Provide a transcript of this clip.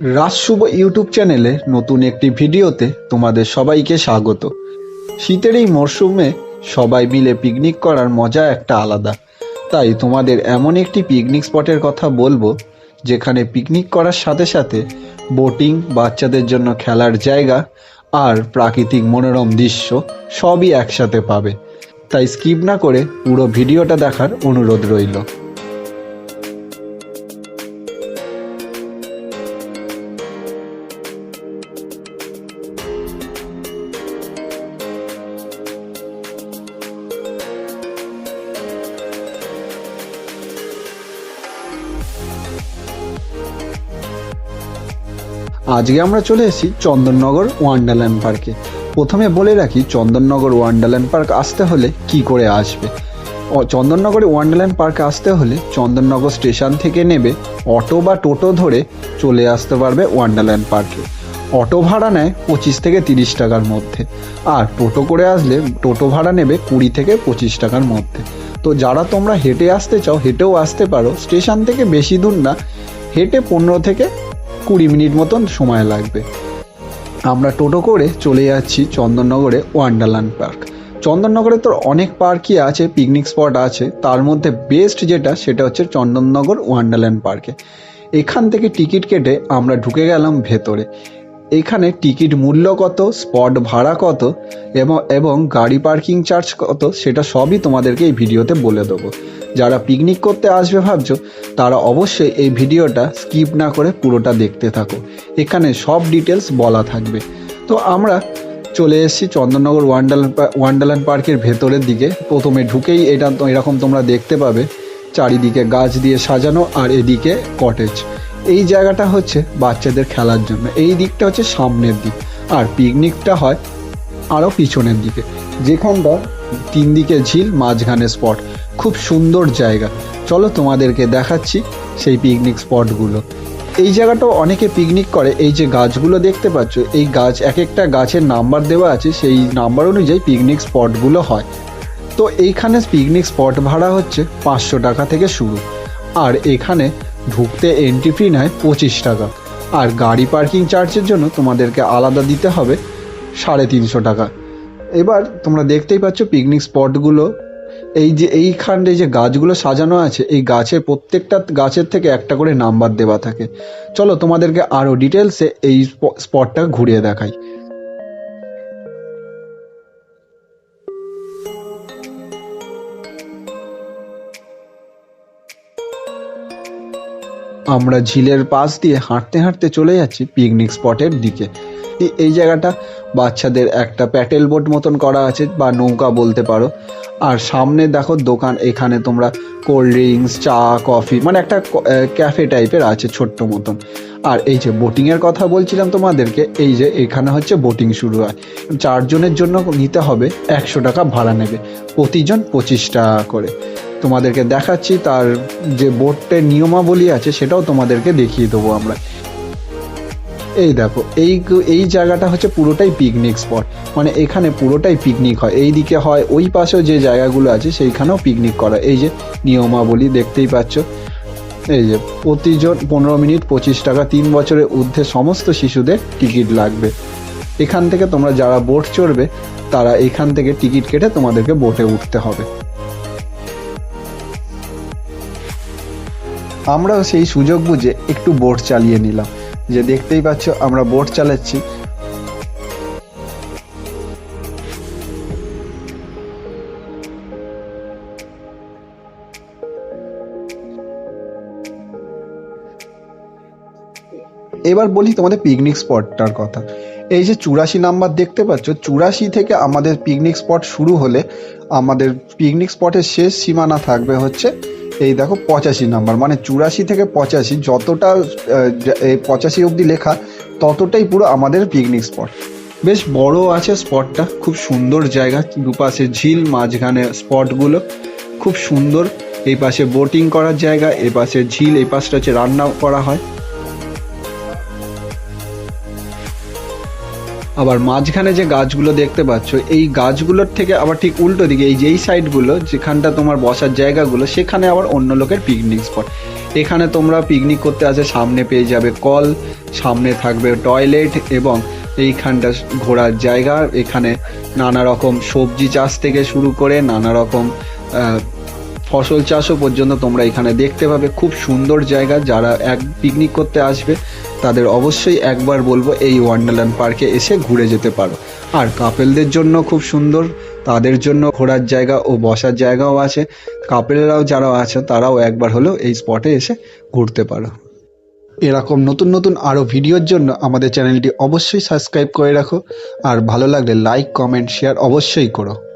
রাজশুভ YouTube চ্যানেলে নতুন একটি ভিডিওতে তোমাদের সবাইকে স্বাগত। শীতের এই মরশুমে সবাই মিলে পিকনিক করার মজা একটা আলাদা। তাই তোমাদের এমন একটি পিকনিক স্পটের কথা বলব, যেখানে পিকনিক করার সাথে সাথে বোটিং বাচ্চাদের জন্য খেলার জায়গা আর প্রাকৃতিক মনোরম দৃশ্য সবই একসাথে পাবে। তাই স্কিপ না করে পুরো ভিডিওটা দেখার অনুরোধ রইল। আজকে আমরা চলে এসেছি চন্দননগর ওয়ান্ডারল্যান্ড পার্কে। প্রথমে বলে রাখি, চন্দননগর ওয়ান্ডারল্যান্ড পার্ক আসতে হলে কি করে আসবে? চন্দননগরে ওয়ান্ডারল্যান্ড পার্কে আসতে হলে চন্দননগর স্টেশন থেকে নেবে অটো বা টোটো ধরে চলে আসতে পারবে ওয়ান্ডারল্যান্ড পার্কে। অটো ভাড়া নেয় পঁচিশ থেকে তিরিশ টাকার মধ্যে আর টোটো করে আসলে টোটো ভাড়া নেবে কুড়ি থেকে পঁচিশ টাকার মধ্যে। তো যারা তোমরা হেঁটে আসতে চাও, হেঁটেও আসতে পারো। স্টেশন থেকে বেশি দূর না, হেঁটে পনেরো থেকে কুড়ি মিনিট মতন সময় লাগবে। আমরা টোটো করে চলে যাচ্ছি চন্দননগরে ওয়ান্ডারল্যান্ড পার্ক। চন্দননগরে তোর অনেক পার্কই আছে, পিকনিক স্পট আছে। তার মধ্যে বেস্ট যেটা, সেটা হচ্ছে চন্দননগর ওয়ান্ডারল্যান্ড পার্কে। এখান থেকে টিকিট কেটে আমরা ঢুকে গেলাম ভেতরে। এখানে টিকিট মূল্য কত, স্পট ভাড়া কত, এবং এবং গাড়ি পার্কিং চার্জ কত, সেটা সবই তোমাদেরকে এই ভিডিওতে বলে দেবো। যারা পিকনিক করতে আসবে ভাবছ, তারা অবশ্যই এই ভিডিওটা স্কিপ না করে পুরোটা দেখতে থাকো। এখানে সব ডিটেলস বলা থাকবে। তো আমরা চলে এসেছি চন্দননগর ওয়ান্ডারল্যান্ড পা- ওয়ান্ডারল্যান্ড পার্কের ভেতরের দিকে। প্রথমে ঢুকেই এটা এরকম তোমরা দেখতে পাবে। চারিদিকে গাছ দিয়ে সাজানো, আর এদিকে কটেজ এই জায়গাটা হচ্ছে বাচ্চাদের খেলার জন্য। এই দিকটা হচ্ছে সামনের দিক। আর পিকনিকটা হয় আরও পিছনের দিকে। যেখানটা তিন দিকে ঝিল, মাঝখানে স্পট খুব সুন্দর জায়গা। চলো তোমাদেরকে দেখাচ্ছি সেই পিকনিক স্পটগুলো এই জায়গাটাও অনেকে পিকনিক করে। এই যে গাছগুলো দেখতে পাচ্ছ, এই গাছ এক একটা গাছের নাম্বার দেওয়া আছে। সেই নাম্বার অনুযায়ী পিকনিক স্পটগুলো হয়। তো এইখানে পিকনিক স্পট ভাড়া হচ্ছে পাঁচশো টাকা থেকে শুরু। আর এখানে ঢুকতে এন্ট্রি ফি নেয় পঁচিশ টাকা। আর গাড়ি পার্কিং চার্জের জন্য তোমাদেরকে আলাদা দিতে হবে সাড়ে তিনশো টাকা। এবার তোমরা দেখতেই পাচ্ছ পিকনিক স্পটগুলো এই যে এইখানে যে গাছগুলো সাজানো আছে, এই গাছের প্রত্যেকটা গাছের থেকে একটা করে নাম্বার দেওয়া থাকে। চলো তোমাদেরকে আরও ডিটেলসে এই স্পটটা ঘুরিয়ে দেখাই। আমরা ঝিলের পাশ দিয়ে হাঁটতে হাঁটতে চলে যাচ্ছি পিকনিক স্পটের দিকে। এই জায়গাটা বাচ্চাদের একটা প্যাটেল বোট মতন করা আছে বা নৌকা বলতে পারো। আর সামনে দেখো দোকান, এখানে তোমরা কোল্ড ড্রিঙ্কস চা কফি মানে একটা ক্যাফে টাইপের আছে ছোট্ট মতন। আর এই যে বোটিংয়ের কথা বলছিলাম তোমাদেরকে, এই যে এখানে হচ্ছে বোটিং শুরু হয়। চারজনের জন্য নিতে হবে একশো টাকা ভাড়া নেবে। প্রতিজন পঁচিশ টাকা করে। তোমাদেরকে দেখাচ্ছি, তার যে বোটের নিয়মাবলী আছে সেটাও তোমাদেরকে দেখিয়ে দেবো আমরা। এই দেখো, এই এই জায়গাটা হচ্ছে পুরোটাই পিকনিক স্পট মানে এখানে পুরোটাই পিকনিক হয়। এই দিকে হয়, ওই পাশেও যে জায়গাগুলো আছে সেইখানেও পিকনিক করা। এই যে নিয়মাবলী দেখতেই পাচ্ছ। এই যে প্রতিজন পনেরো মিনিট পঁচিশ টাকা, তিন বছরের ঊর্ধ্বে সমস্ত শিশুদের টিকিট লাগবে। এখান থেকে তোমরা যারা বোট চড়বে, তারা এখান থেকে টিকিট কেটে তোমাদেরকে বোটে উঠতে হবে। আমরাও সেই সুযোগ বুঝে একটু বোট চালিয়ে নিলাম। যে দেখতেই পাচ্ছ, আমরা বোট চালাচ্ছি। এবার বলি তোমাদের পিকনিক স্পটটার কথা। এই যে চুরাশি নাম্বার দেখতে পাচ্ছ, চুরাশি থেকে আমাদের পিকনিক স্পট শুরু হলে আমাদের পিকনিক স্পটের শেষ সীমানা থাকবে হচ্ছে এই দেখো পঁচাশি নাম্বার মানে চুরাশি থেকে পঁচাশি, যতটা এই পঁচাশি অবধি লেখা, ততটাই পুরো আমাদের পিকনিক স্পট বেশ বড় আছে স্পটটা খুব সুন্দর জায়গা, দুপাশে ঝিল, মাঝখানে স্পটগুলো খুব সুন্দর। এই পাশে বোটিং করার জায়গা এ পাশে ঝিল, এই পাশটা হচ্ছে রান্না করা হয়। আবার মাঝখানে যে গাছগুলো দেখতে পাচ্ছ, এই গাছগুলোর থেকে আবার ঠিক উল্টো দিকে, এই যেই সাইডগুলো, যেখানটা তোমার বসার জায়গাগুলো, সেখানে আবার অন্য লোকের পিকনিক স্পট এখানে তোমরা পিকনিক করতে আসে, সামনে পেয়ে যাবে কল, সামনে থাকবে টয়লেট এবং এইখানটা ঘোরার জায়গা। এখানে নানা রকম সবজি চাষ থেকে শুরু করে নানা রকম ফসল চাষও পর্যন্ত তোমরা এখানে দেখতে পাবে। খুব সুন্দর জায়গা, যারা এক পিকনিক করতে আসবে তাদের অবশ্যই একবার বলব এই ওয়ান্ডারল্যান্ড পার্কে এসে ঘুরে যেতে পারো। আর কাপেলদের জন্য খুব সুন্দর, তাদের জন্য ঘোরার জায়গা ও বসার জায়গাও আছে। কাপেলরাও যারা আছে, তারাও একবার হলেও এই স্পটে এসে ঘুরতে পারো। এরকম নতুন নতুন আরও ভিডিওর জন্য আমাদের চ্যানেলটি অবশ্যই সাবস্ক্রাইব করে রাখো। আর ভালো লাগলে লাইক কমেন্ট শেয়ার অবশ্যই করো।